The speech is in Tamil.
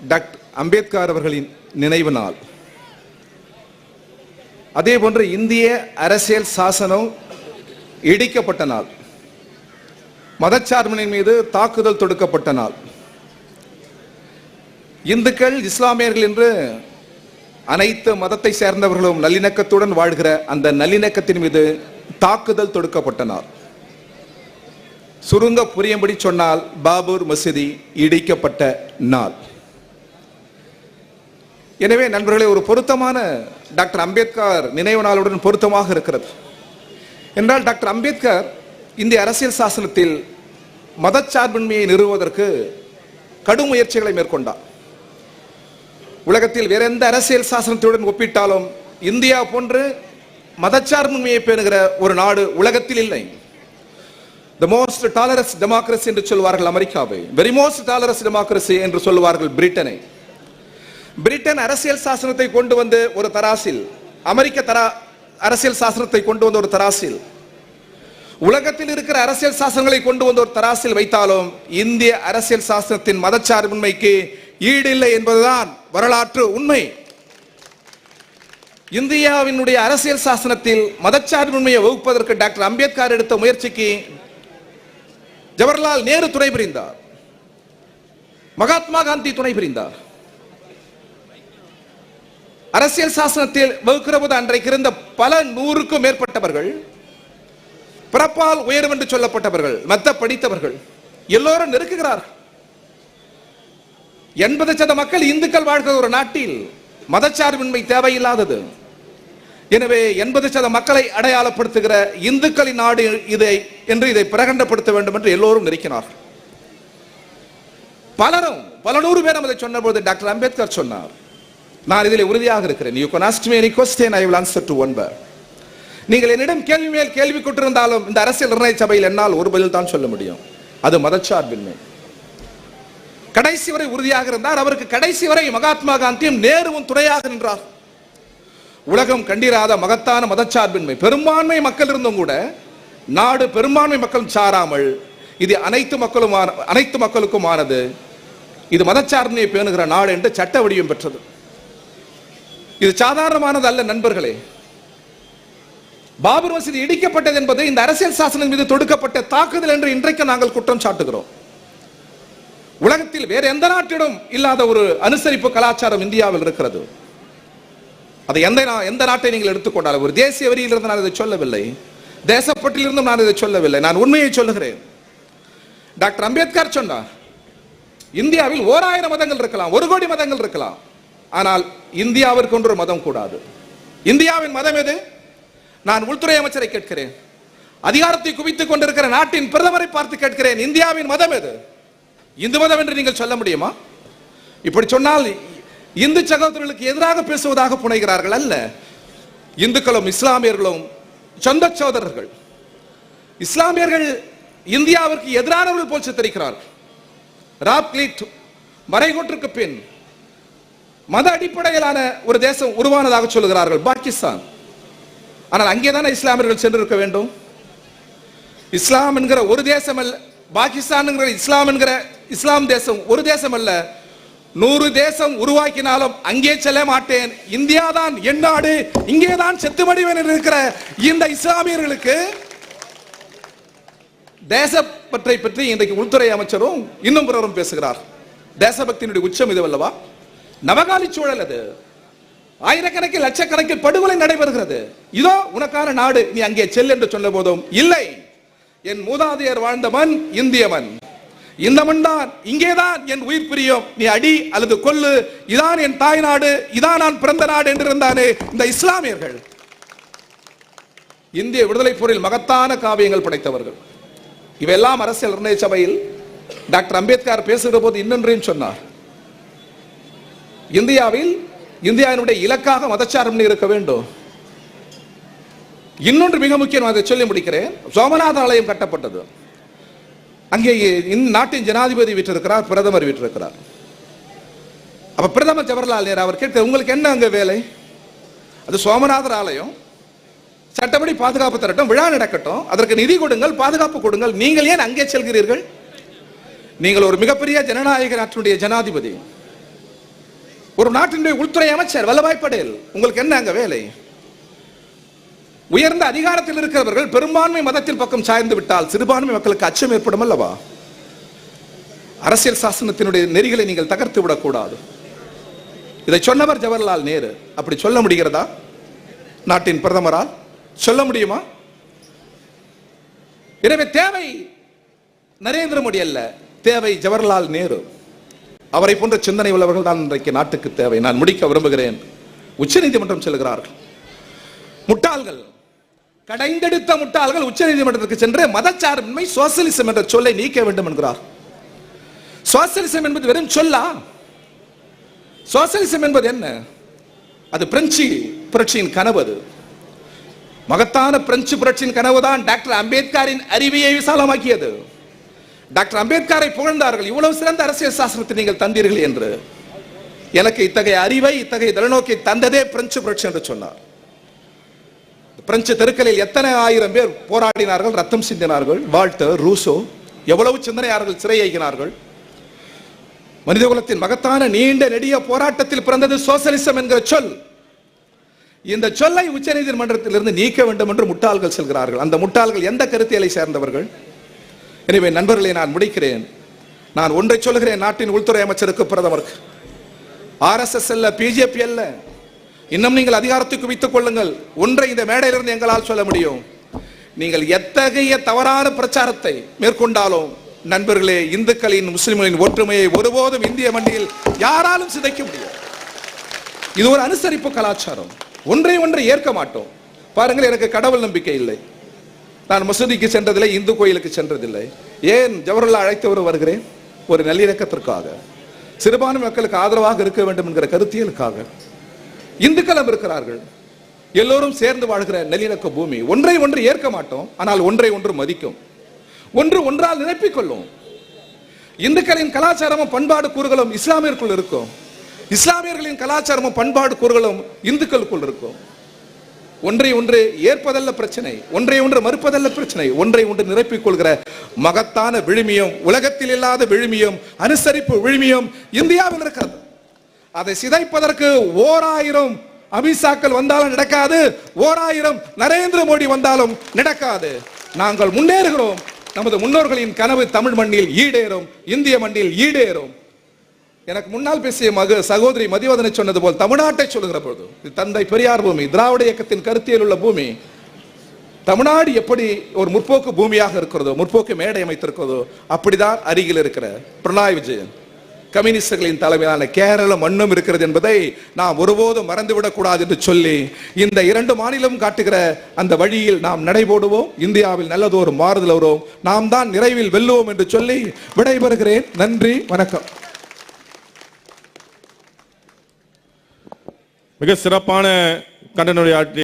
டாக்டர் அம்பேத்கர் அவர்களின் நினைவு நாள். அதே போன்று இந்திய அரசியல் சாசனம் இடிக்கப்பட்ட நாள். மதச்சார்பின் மீது தாக்குதல் தொடுக்கப்பட்ட நாள். இந்துக்கள் இஸ்லாமியர்கள் என்று அனைத்து மதத்தை சேர்ந்தவர்களும் நல்லிணக்கத்துடன் வாழ்கிற அந்த நல்லிணக்கத்தின் மீது தாக்குதல் தொடுக்கப்பட்ட நாள். சுருங்க புரியும்படி சொன்னால் பாபூர் மசூதி இடிக்கப்பட்ட நாள். எனவே நண்பர்களே ஒரு பொருத்தமான டாக்டர் அம்பேத்கர் நினைவு நாளுடன் பொருத்தமாக இருக்கிறது. என்றால் டாக்டர் அம்பேத்கர் இந்திய அரசியல் சாசனத்தில் மதச்சார்பின்மையை நிறுவுவதற்கு கடும் முயற்சிகளை மேற்கொண்டார். உலகத்தில் வேற எந்த அரசியல் சாசனத்துடன் ஒப்பிட்டாலும் இந்தியா போன்று மதச்சார்பின்மையை பேணுகிற ஒரு நாடு உலகத்தில் இல்லை. த மோஸ்ட் டாலரஸ் டெமோக்ரஸி என்று சொல்வார்கள் அமெரிக்காவை. வெரி மோஸ்ட் டாலரஸ் டெமோக்ரஸி என்று சொல்வார்கள் பிரிட்டனை. பிரிட்டன் அரசியல் சாசனத்தை கொண்டு வந்து ஒரு தராசில் அமெரிக்க தரா அரசியல் சாசனத்தை கொண்டு வந்து ஒரு தராசில் உலகத்தில் இருக்கிற அரசியல் சாசனங்களை கொண்டு வந்து ஒரு தராசில் வைத்தாலும் இந்திய அரசியல் சாசனத்தின் மதச்சார்பின்மைக்கு ஈடில்லை என்பதுதான் வரலாற்று உண்மை. இந்தியாவினுடைய அரசியல் சாசனத்தில் மதச்சார்பின்மையை வகுப்பதற்கு டாக்டர் அம்பேத்கர் எடுத்த முயற்சிக்கு ஜவஹர்லால் நேரு துணை புரிந்தார். மகாத்மா காந்தி துணை புரிந்தார். அரசியல் சாசனத்தில் வகுக்கிற போது அன்றைக்கு இருந்த பல நூறுக்கும் மேற்பட்டவர்கள் பிறப்பால் உயரும் என்று சொல்லப்பட்டவர்கள் மத்த படித்தவர்கள் எல்லோரும் நெருக்குகிறார்கள். எண்பது சத மக்கள் இந்துக்கள் வாழ்கிற ஒரு நாட்டில் மதச்சார்பின்மை தேவையில்லாதது. எனவே எண்பது சத மக்களை அடையாளப்படுத்துகிற இந்துக்களின் நாடு இதை என்று இதை பிரகண்டப்படுத்த வேண்டும் என்று எல்லோரும் நெருக்கினார்கள். பலரும் பல நூறு பேர் அதை சொன்னபோது டாக்டர் அம்பேத்கர் சொன்னார். நான் இதில் உறுதியாக இருக்கிறேன். You can ask me any question நீங்கள் என்னிடம் கேள்வி மேல் கேள்வி கொண்டிருந்தாலும் இந்த அரசியல் நிர்ணய சபையில் என்னால் ஒரு பதில் தான் சொல்ல முடியும். அது மதச்சார்பின்மை. கடைசி வரை உறுதியாக இருந்தார். அவருக்கு கடைசி வரை மகாத்மா காந்தியும் நேருவும் துணையாக நின்றார். உலகம் கண்டிராத மகத்தான மதச்சார்பின்மை. பெரும்பான்மை மக்கள் இருந்தும் கூட நாடு பெரும்பான்மை மக்களும் சாராமல் இது அனைத்து மக்களும் அனைத்து மக்களுக்குமானது. இது மதச்சார்பினை பேணுகிற நாடு என்று சட்ட வடிவம் பெற்றது. இது சாதாரணமானது அல்ல நண்பர்களே. பாபர் மசூதி இடிக்கப்பட்டது என்பது இந்த அரசியல் சாசனம் மீது தொடுக்கப்பட்ட தாக்குதல் என்று இன்றைக்கு நாங்கள் குற்றம் சாட்டுகிறோம். உலகத்தில் வேற எந்த நாட்டிடம் இல்லாத ஒரு அனுசரிப்பு கலாச்சாரம் இந்தியாவில் இருக்கிறது. அதை எந்த நா- எந்த நாட்டை நீங்கள் எடுத்துக்கொண்டாலும் ஒரு தேசிய வரியிலிருந்து நான் இதை சொல்லவில்லை. தேசப்பட்டிலிருந்தும் நான் இதை சொல்லவில்லை. நான் உண்மையை சொல்லுகிறேன். டாக்டர் அம்பேத்கர் சொன்னார் இந்தியாவில் ஓராயிரம் மதங்கள் இருக்கலாம் ஒரு கோடி மதங்கள் இருக்கலாம். ஆனால் இந்தியாவிற்கு ஒன்று மதம் கூடாது. இந்தியாவின் மதம் எது? நான் உள்துறை அமைச்சரை கேட்கிறேன். அதிகாரத்தை குவித்துக் கொண்டிருக்கிற நாட்டின் பிரதமரை பார்த்து கேட்கிறேன். இந்தியாவின் மதம் எது? இந்து மதம் என்று நீங்கள் சொல்ல முடியுமா? இப்படி சொன்னால் இந்து சகோதரர்களுக்கு எதிராக பேசுவதாக புனைகிறார்கள் அல்ல. இந்துக்களும் இஸ்லாமியர்களும் சொந்த சகோதரர்கள் இஸ்லாமியர்கள் இந்தியாவிற்கு எதிரானவர்கள் போல் சித்தரிக்கிறார்கள். ராப்கிளிட் மறைகோட்டிற்கு பின் மத அடிப்படையிலான ஒரு தேசம் உருவானதாக சொல்லுகிறார்கள் பாகிஸ்தான். ஆனால் அங்கேதானே இஸ்லாமியர்கள் சென்றிருக்க வேண்டும்? இஸ்லாம் என்கிற ஒரு தேசம் அல்ல பாகிஸ்தான் இஸ்லாம் என்கிற இஸ்லாம் தேசம் ஒரு தேசம் அல்ல நூறு தேசம் உருவாக்கினாலும் அங்கே செல்ல மாட்டேன். இந்தியா தான் என் நாடு இங்கே தான் செத்து மடிவன் இருக்கிற இந்த இஸ்லாமியர்களுக்கு தேசப்பற்றை பற்றி இன்றைக்கு உள்துறை அமைச்சரும் இன்னும் பிறரும் பேசுகிறார். தேசபக்தியினுடைய உச்சம் இதுவல்லவா நவகாலி சூழல் அது. ஆயிரக்கணக்கில் லட்சக்கணக்கில் படுகொலை நடைபெறுகிறது. இதோ உனக்கான நாடு நீ அங்கே செல் என்று சொன்ன போதும் இல்லை. என் மூதாதையர் வாழ்ந்த மண் இந்திய மண் இந்த மண் தான் இங்கேதான் என் உயிர் பிரியம். நீ அடி அல்லது கொல்லு இதான் என் தாய் நாடு இதான் நான் பிறந்த நாடு என்று இருந்தானே இந்த இஸ்லாமியர்கள். இந்திய விடுதலை போரில் மகத்தான காவியங்கள் படைத்தவர்கள். இவையெல்லாம் அரசியல் நிர்ணய சபையில் டாக்டர் அம்பேத்கர் பேசுகிற போது இன்னொன்றையும் சொன்னார். இந்தியாவில் இந்தியாவினுடைய இலக்காக மதச்சாரம் இருக்க வேண்டும். இன்னொன்று மிக முக்கியம் அதை சொல்லி முடிக்கிறேன். சோமநாத ஆலயம் கட்டப்பட்டது. அங்கே நாட்டின் ஜனாதிபதி விட்டிருக்கிறார் பிரதமர் விட்டிருக்கிறார் அப்ப பிரதமர் ஜவஹர்லால் நேரு அவர் கேட்க உங்களுக்கு என்ன அங்க வேலை? அது சோமநாதர் ஆலயம். சட்டப்படி பாதுகாப்பு தரட்டும் விழா நடக்கட்டும். அதற்கு நிதி கொடுங்கள் பாதுகாப்பு கொடுங்கள். நீங்கள் ஏன் அங்கே செல்கிறீர்கள்? நீங்கள் ஒரு மிகப்பெரிய ஜனநாயக நாட்டினுடைய ஜனாதிபதி. ஒரு நாட்டினுடைய உள்துறை அமைச்சர் வல்லபாய் படேல் உங்களுக்கு என்ன அங்க வேலை? உயர்ந்த அதிகாரத்தில் இருக்கிறவர்கள் பெரும்பான்மை மதத்தில் பக்கம் சாய்ந்து விட்டால் சிறுபான்மை மக்களுக்கு அச்சம் ஏற்படும் அல்லவா? அரசியல் சாசனத்தினுடைய நெறிகளை நீங்கள் தகர்த்து விடக்கூடாது. இதை சொன்னவர் ஜவஹர்லால் நேரு. அப்படி சொல்ல முடிகிறதா? நாட்டின் பிரதமரால்? சொல்ல முடியுமா? எனவே தேவை நரேந்திர மோடி அல்ல தேவை ஜவஹர்லால் நேரு. அவரை போன்ற சிந்தனை உள்ளவர்கள் தான் இன்றைக்கு நாட்டுக்கு தேவை. நான் முடிக்க விரும்புகிறேன். உச்சநீதிமன்றம் செல்கிறார்கள். முட்டாள்கள். கடைந்தெடுத்த முட்டாள்கள் உச்சநீதிமன்றத்துக்கு சென்று மதச்சார்பின்மை சோசியலிசம் என்ற சொல்லை நீக்க வேண்டும் என்கிறார். சோசியலிசம் என்பது வெறும் சொல்லா? சோசியலிசம் என்பது என்ன? அது பிரெஞ்சு புரட்சியின் கனவு அது. மகத்தான பிரெஞ்சு புரட்சியின் கனவுதான் டாக்டர் அம்பேத்கரின் அறிவியை விசாலமாக்கியது. டாக்டர் அம்பேத்கரை புகழ்ந்தார்கள். இவ்வளவு சிறந்த அரசியல் சாஸ்திரத்தை நீங்கள் தந்தீர்கள் என்று. எனக்கு இத்தகைய அறிவை இத்தகைய தலைநோக்கை தந்ததே பிரெஞ்சு புரட்சி என்று சொன்னார். பிரெஞ்சு தெருக்களில் எத்தனை ஆயிரம் பேர் போராடினார்கள் ரத்தம் சிந்தினார்கள் வால்டர் ரூசோ எவ்வளவு சிந்தனையாளர்கள் சிறையாகினார்கள் மனிதகுலத்தின் மகத்தான நீண்ட நெடிய போராட்டத்தில் பிறந்தது சோசலிசம் என்கிற சொல். இந்த சொல்லை உச்சநீதிமன்றத்திலிருந்து நீக்க வேண்டும் என்று முட்டாள்கள் செல்கிறார்கள். அந்த முட்டாள்கள் எந்த கருத்தியலை சேர்ந்தவர்கள்? எனவே நண்பர்களை நான் முடிக்கிறேன். நான் ஒன்றை சொல்லுகிறேன் நாட்டின் உள்துறை அமைச்சருக்கு பிரதமருக்கு. ஆர்எஸ்எஸ் அல்ல பிஜேபி அல்ல. இன்னும் நீங்கள் அதிகாரத்தை குவித்துக் கொள்ளுங்கள். ஒன்றை இந்த மேடையிலிருந்து எங்களால் சொல்ல முடியும். நீங்கள் எத்தகைய தவறான பிரச்சாரத்தை மேற்கொண்டாலும் நண்பர்களே இந்துக்களின் முஸ்லிம்களின் ஒற்றுமையை ஒருபோதும் இந்திய மண்ணில் யாராலும் சிதைக்க முடியாது. இது ஒரு அனுசரிப்பு கலாச்சாரம். ஒன்றை ஒன்றை ஏற்க மாட்டோம். பாருங்கள் எனக்கு கடவுள் நம்பிக்கை இல்லை. நான் மசூதிக்கு சென்றதில்லை இந்து கோயிலுக்கு சென்றதில்லை. ஏன் ஜவஹர்லால் அழைத்தவர் வருகிறேன்? ஒரு நல்லிணக்கத்திற்காக. சிறுபான்மை மக்களுக்கு ஆதரவாக இருக்க வேண்டும் என்கிற கருத்தியலுக்காக. இந்துக்களும் இருக்கிறார்கள். எல்லோரும் சேர்ந்து வாழ்கிற நல்லிணக்க பூமி. ஒன்றை ஒன்று ஏற்க மாட்டோம் ஆனால் ஒன்றை ஒன்று மதிக்கும். ஒன்று ஒன்றால் நிரப்பிக் கொள்ளும். இந்துக்களின் கலாச்சாரமும் பண்பாடு கூறுகளும் இஸ்லாமியருக்குள் இருக்கும். இஸ்லாமியர்களின் கலாச்சாரமும் பண்பாடு கூறுகளும் இந்துக்களுக்குள் இருக்கும். ஒன்றை ஒன்று ஏற்பதல்ல பிரச்சனை ஒன்றை ஒன்று மறுப்பதல்ல பிரச்சனை ஒன்றை ஒன்று நிரப்பிக் கொள்கிற மகத்தான விழுமியம் உலகத்தில் இல்லாத விழுமியம் அனுசரிப்பு விழுமியம் இந்தியாவில் இருக்கிறது. அதை சிதைப்பதற்கு ஓராயிரம் அமித்ஷாக்கள் வந்தாலும் நடக்காது ஓராயிரம் நரேந்திர மோடி வந்தாலும் நடக்காது. நாங்கள் முன்னேறுகிறோம். நமது முன்னோர்களின் கனவு தமிழ் மண்ணில் ஈடேறும் இந்திய மண்ணில் ஈடேறும். எனக்கு முன்னால் பேசிய மக சகோதரி மதிவதனை சொன்னது போல் தமிழ்நாட்டை சொல்லுகிற பொழுது தந்தை பெரியார் பூமி திராவிட இயக்கத்தின் கருத்தியல் உள்ள பூமி தமிழ்நாடு எப்படி ஒரு முற்போக்கு பூமியாக இருக்கிறதோ முற்போக்கு மேடை அமைத்திருக்கிறதோ அப்படிதான் அருகில் இருக்கிற பிரணாய் விஜயன். கம்யூனிஸ்டுகளின் தலைமையிலான கேரள மண்ணும் இருக்கிறது என்பதை நாம் ஒருபோதும் மறந்துவிடக்கூடாது என்று சொல்லி இந்த இரண்டு மாநிலம் காட்டுகிற அந்த வழியில் நாம் நடைபோடுவோம் இந்தியாவில் நல்லதோறும் மாறுதல் வருவோம் நாம் தான் நிறைவில் வெல்லுவோம் என்று சொல்லி விடைபெறுகிறேன். நன்றி வணக்கம். மிக சிறப்பான கண்டனுரை ஆற்றி